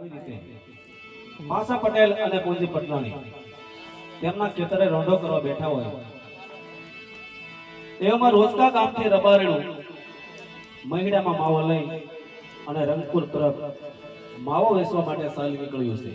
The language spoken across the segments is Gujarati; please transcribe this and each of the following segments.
આવી રીતે. માસા પટેલ અને પૂંજી પટનાની તેમના ખેતરે રોંડો કરવા બેઠા હોય. એવામાં રોજકા ગામથી રબારેણું મહિડામાં માવો લઈ અને રંગપુર તરફ માવો વેચવા માટે સાલ નીકળ્યું છે.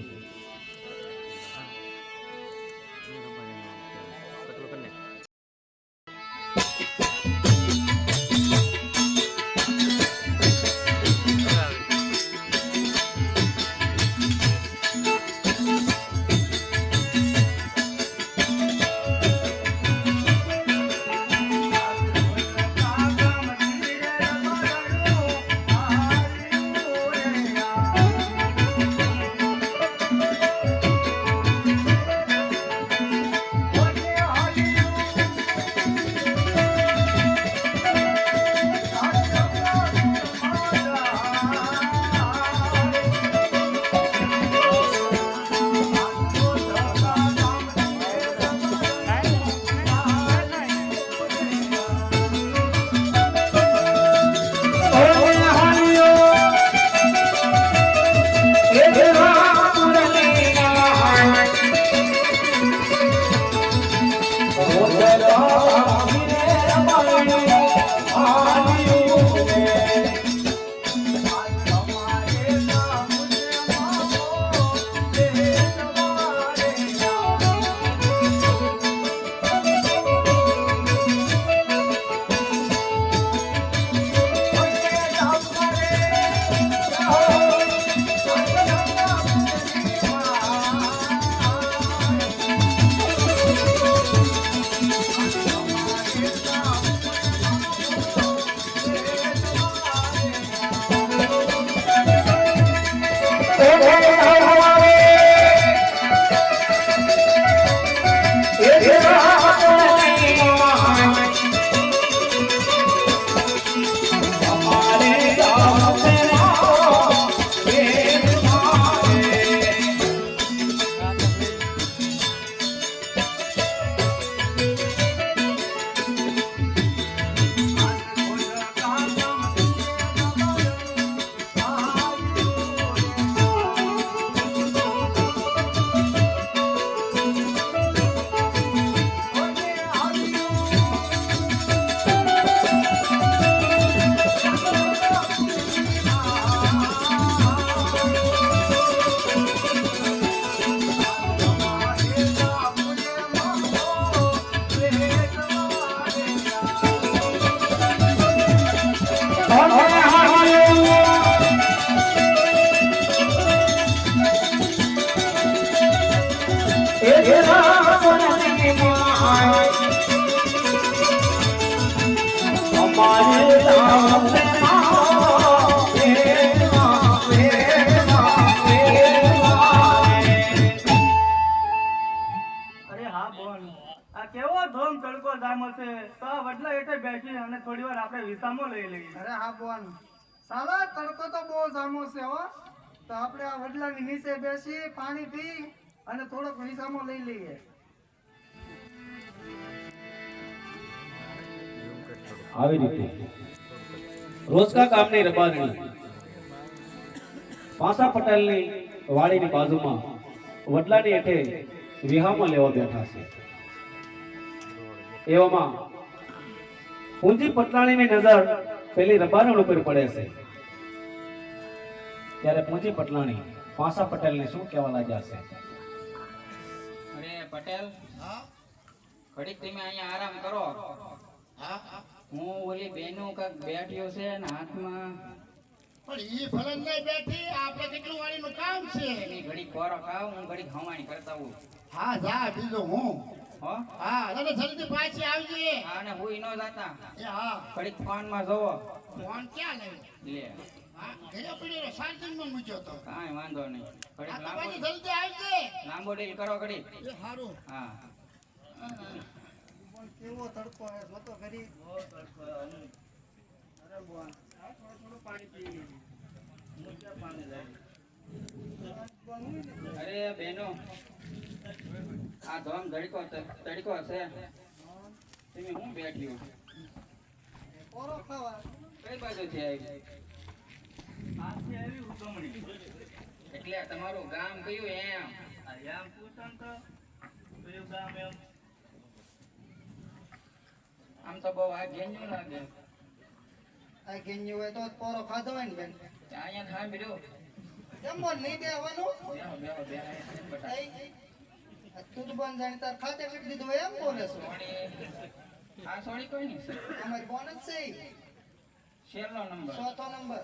બેસી અને થોડી વાર આપણે વિસામો લઈ લઈએ. અરે હા બોન સાલા, તડકો તો બહુ જામો છે હો. તો આપણે આ વડલાની નીચે બેસી પાણી પી અને થોડોક વિસામો લઈ લઈએ. આવી રીતે. રોજકા ગામની રબારણી પાસા પટેલની વાડીની બાજુમાં વડલાની હેઠે વિહામાં લેવા બેઠા છે. એવામાં પૂંજી પટલાણીની નજર પેલી રબારણ ઉપર પડે છે. ત્યારે પૂંજી પટલાણી પાસા પટેલને શું કહેવા લાગ્યા છે? અરે પટેલ હા? ઘડીક તમે અહીંયા આરામ કરો. હા? હું ઓલી બેનું કાક બેઠ્યો છે ને હાથમાં. પણ ઈ ભલે નહીં બેઠી આપણે કેટલું વાળીનું કામ છે? એની ઘડીક ખોરો ખાવ હું ઘડીક ખવાણી કરતા હું હા જા બીજો હું. હા? હા અને જલ્દી પાછી આવજે. હા ને હું ન જાતા. એ હા. ઘડીક ફોનમાં જોવો. ફોન ક્યાં લઈ? લે. હા ઘરે પડ્યો ચાર્જિંગ મૂક્યો તો. કાંઈ વાંધો નહીં. હા લાંબો જલ્દી આવજે લાંબો ડીલ કરો ઘડીક એ સારું હા. પણ કેવો તડકો હે ઘરી અરે બોન આ થોડું થોડું પાણી પી લઈએ. અરે બેનો આ ધોમ ધડકો તડકો છે. તમે હું બેઠી કોરો ખાવા. કઈ બાજુથી આવી? એટલે તમારું ગામ કયું એમ? એમ પૂછન તો કયું ગામ એમ આમ તો બહુ આ ઘેન્યું લાગે. આ ઘેન્યું હોય તો પોરો ખાધો હોય ને બેન. અહીંયા ખાઈ બીજો કેમ નહીં દેવાનું આ તું બંધ જાણી તાર ખાતે કરી દીધું એમ બોલે છો. આ સોણી કોઈ નહીં અમારી બોન જ છે છેલ્લો નંબર. ચોથો નંબર.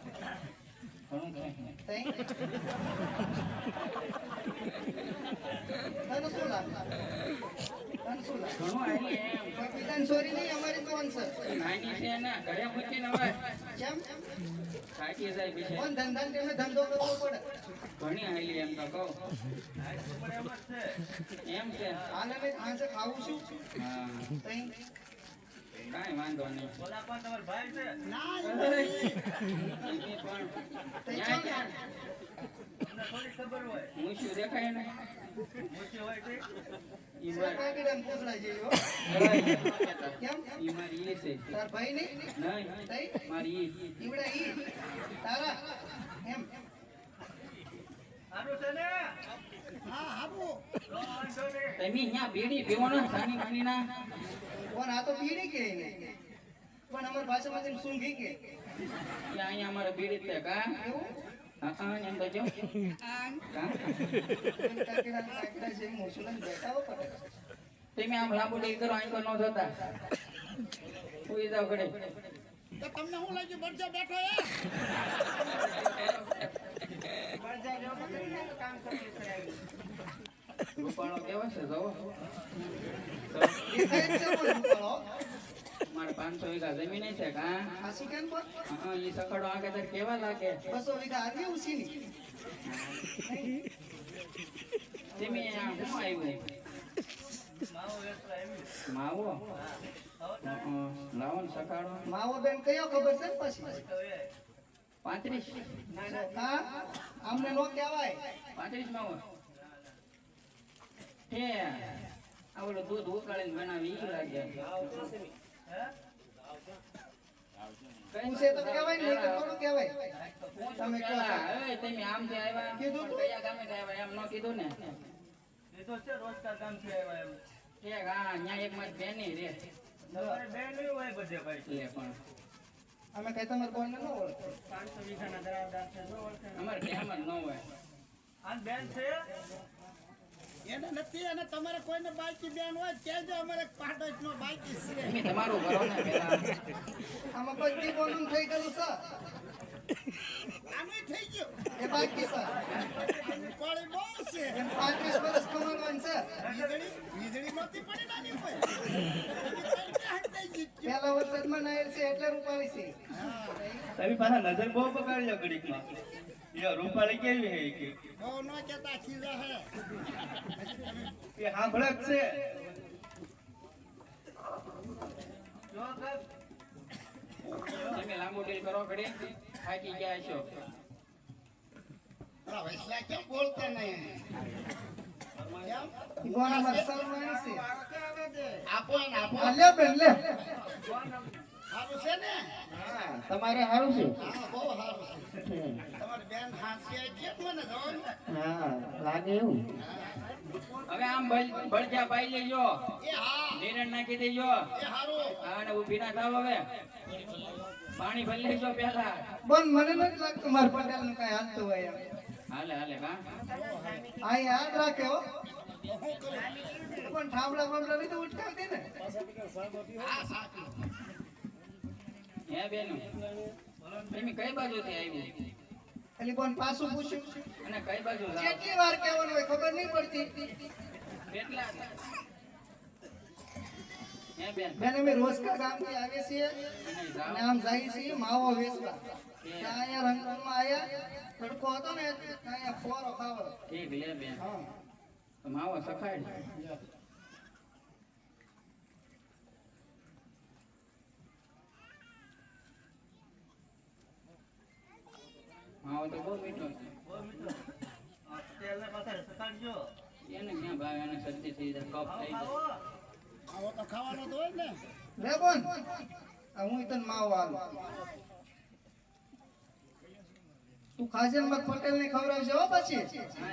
ઘણું ઘણું ચોરી નહીં અમારી કોણ છે નાની છે ને ઘરે મૂકીને હવે કેમ થાકી જાય પછી કોણ ધંધા ને ધંધો કરવો પડે ઘણી આલી એમ તો કહું. એમ છે એમ છે આને મેં આજે ખાવું છું હા. કાંઈ વાંધો નહીં. ઓલા પણ તમારા ભાઈ છે. એની પણ થોડી ખબર હોય. હું શું દેખાય ને? મોટી હોય તે ઈ શેર મારી- પાકીટ એમ પૂછડા જેવી હો. કેમ? ઈ મારી ઈ છે. તાર ભાઈ નહીં? નહીં. મારી ઈ. ઈવડા ઈ. તારા? એમ. સારું છે ને? હા હારું. તો વાંધો નહીં. તમે અહીંયા બેડી પીવાનો સાની માની ના કોણ આ તો બીડી કે પણ અમાર ભાષામાં સૂંઘી કે. અહીંયા અમારે બીડી તે કા તમે આમ લાંબુ ડીલ કરો અહીં ન થતા ઉઈ જાવ ઘડે તો તમને શું લાગ્યું બરજા બેઠો એ રૂપાળો કેવા છે જોવો. મારે પાંચસો વીઘા જમીન છે કા? કેમ હા ઈ સખડો આગે તો કેવા લાગે? બસો વીઘા આવી ઉછીની. તમે આ શું આવ્યું માવો? લાવો ને સખાડો. માવો બેન કયો ખબર છે ને પછી? પાંત્રીસ. હા? અમને નો કહેવાય. પાંત્રીસ માવો. હે. આ ઓલું દૂધ ઉકાળીને બનાવી ઈ લાગે હે તો કહેવાય ને નહીં થોડું કહેવાય. તમે કહો છો. એ તમે આમથી આવ્યા કીધું તું? કયા આવ્યા એમ ન કીધું ને? એ તો છે રોજગાર કામ છે એવા એમ. ઠીક, હા ન્યા એક મારી બેની રે. તમારે બેન હોય બધે ભાઈ. લે પણ. અમે કઈ તમારે કોઈને ન ઓળખો. પાંચસો વીઘાના દરાવદાર છે ન ઓળખે. ને. અમારે ટેમ ન હોય. આ બેન છે? નથી અને તમારે કોઈને બાઈકી બેન હોય ત્યાં કહેજો અમારે પાટો નો બાઈકી છે. તમે તમારું કરો ને આમાં બધી બોલું થઈ ગયું સર? આનું થઈ ગયું. એ બાકી છે કોળી બહુ છે. એમ પાંત્રીસ વર્ષ કમાવાનું છે. વીજળી વીજળી નહોતી પડી નાની કોઈ હટાઈ વરસાદમાં નાયર છે એટલે રૂપાળી છે. તમે પાછા નજર બહુ પકડ્યો ઘડીકમાં રૂપાળી કેવી હે કે બહુ ન કેતા ખીજા હે એ સાંભળે છે જો કાક તમે લાંબુ ડીલ કરો ઘડી થાકી ગયા છો અરે વૈસલા કેમ બોલતા નહીં ને આ ને તમારે સારું છે બહુ સારું છે બેન મને હા લાગે એવું. હવે આમ બળ- બળજા પાઈ લેજો. એ હા. નિરણ નાખી દેજો. એ સારું હા ને ઊભી ના થાવ હવે. પાણી ભરી લેજો પેલા પણ મને નથી લાગતું માર પટેલનું કઈ હાલતું હોય હાલે હાલે કા આ યાદ રાખે હો. પણ ઠામડા બામડા નહીં તો દે ને. હા સાચું. હે બેન. તમે કઈ બાજુથી આવ્યું એટલે કોણ પાછું પૂછ્યું? અને કઈ બાજુ કેટલી વાર કહેવાનું હોય ખબર નહીં પડતી. કેટલા? બેન. બેન અમે રોજકા ગામથી આવીએ છીએ અને આમ જઈએ છીએ માવો વેચવા. ત્યાં અહીંયા રંગપુરમાં આવ્યા તડકો હતો ને ત્યાં અહીંયા ફોરો ખાવો ઠીક લે બેન. માવો સખાડ માવો તો બહુ મીઠો છે. એને ક્યાં ભાવે? એને શરદી થઈ જાય કફ થઈ જાય. આવો આવો તો ખાવાનો તો હોય ને. લે બોન હું તને માવો આલું. તું ખાજનબાગ પટેલ ને ખવડાવશે હો પછી.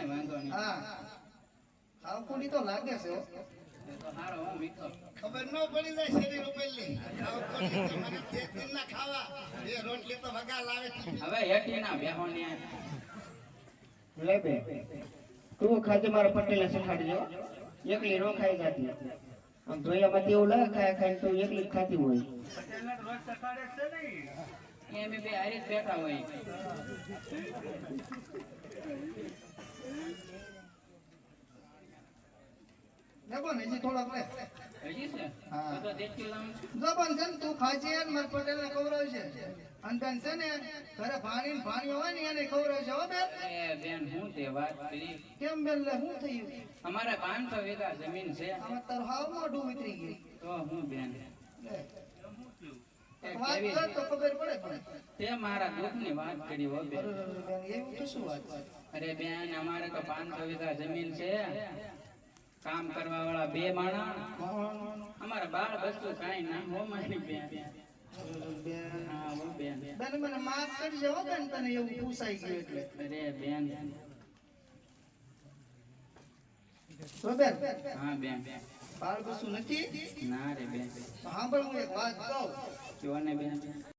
વાંધો નહીં. હા. ખાવ કુડી તો લાગે છે ખબર ન પડી જાય શેરી રૂપેલી મને તે દિનના ખાવા. એ રોટલી તો વગા લાવે હવે હેઠી ના બેહો ને લે બે. તું ખાજે મારા પટેલ શીખાડજો. એકલી રો ખાઈ જાતી. આમ ધોયામાંથી એવું લાગે ખાય ખાય તો એકલી જ ખાતી હોય. રોજ સકાળે છે ને. એમ બે હારી જ બેઠા હોય. હજી થોડોક લે. જબન છે? ને તું ખાજે મારા પટેલ ને ખવડાવશે અને છે ને ઘરે પાણી ને પાણી હોય ને એને ખવડાવશે હો બેન. બેન હું તે વાત કરી? કેમ બેન લે શું થયું અમારે પાંચસો વીઘા જમીન છે. આમાં તારું હાવ મોઢું ઉતરી ગયું. તો હું બેન? વાત તો ખબર પડે તે મારા દુઃખની વાત કરી હો બેન. અરે, અરે, બેન એવું શું વાત અરે બેન અમારે તો પાંચસો વીઘા જમીન છે. કામ કરવા વાળા બે માણા અમારા બાળ બસો કાંઈ ના હો મારી બેન. બેન હા હો બેન. બેન મને માફ કરજે બેન તને એવું પૂછાઈ ગયું એટલે. અરે બેન. તો બેન. હા બેન. બાળ કશું નથી? ના રે બેન. સાંભળ હું એક વાત કહું. જો ને બેન.